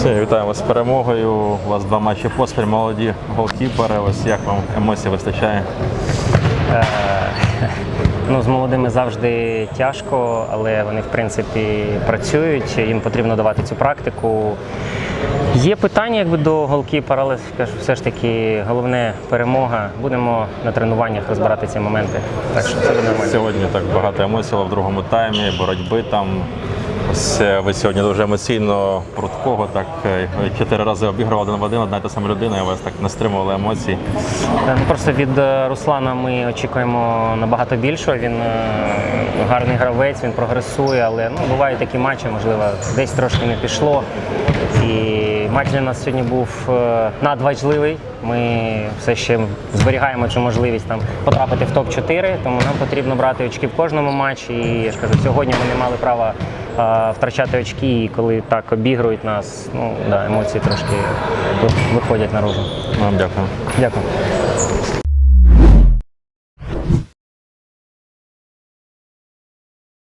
Все, вітаємо з перемогою. У вас два матчі поспіль, молоді голкіпери. Ось як вам емоцій вистачає? Ну, з молодими завжди тяжко, але вони в принципі працюють. Їм потрібно давати цю практику. Є питання якби до голкіпера, але все ж таки головне перемога. Будемо на тренуваннях розбирати ці моменти. Так що це буде нормально. Сьогодні так багато емоцій в другому таймі, боротьби там. Ось е, ви сьогодні дуже емоційно пруткого, так е, чотири рази обігрували один в один, одна й та сама людина, і вас так не стримували емоцій. Е, Ну, просто від Руслана ми очікуємо набагато більшого. Він гарний гравець, він прогресує, але ну, бувають такі матчі, можливо, десь трошки не пішло. І матч для нас сьогодні був надважливий. Ми все ще зберігаємо цю можливість там потрапити в топ-4, тому нам потрібно брати очки в кожному матчі. І я ж кажу, сьогодні ми не мали права е, втрачати очки, і коли так обігрують нас, ну да, емоції трошки виходять наружу. Вам дякую. Дякую.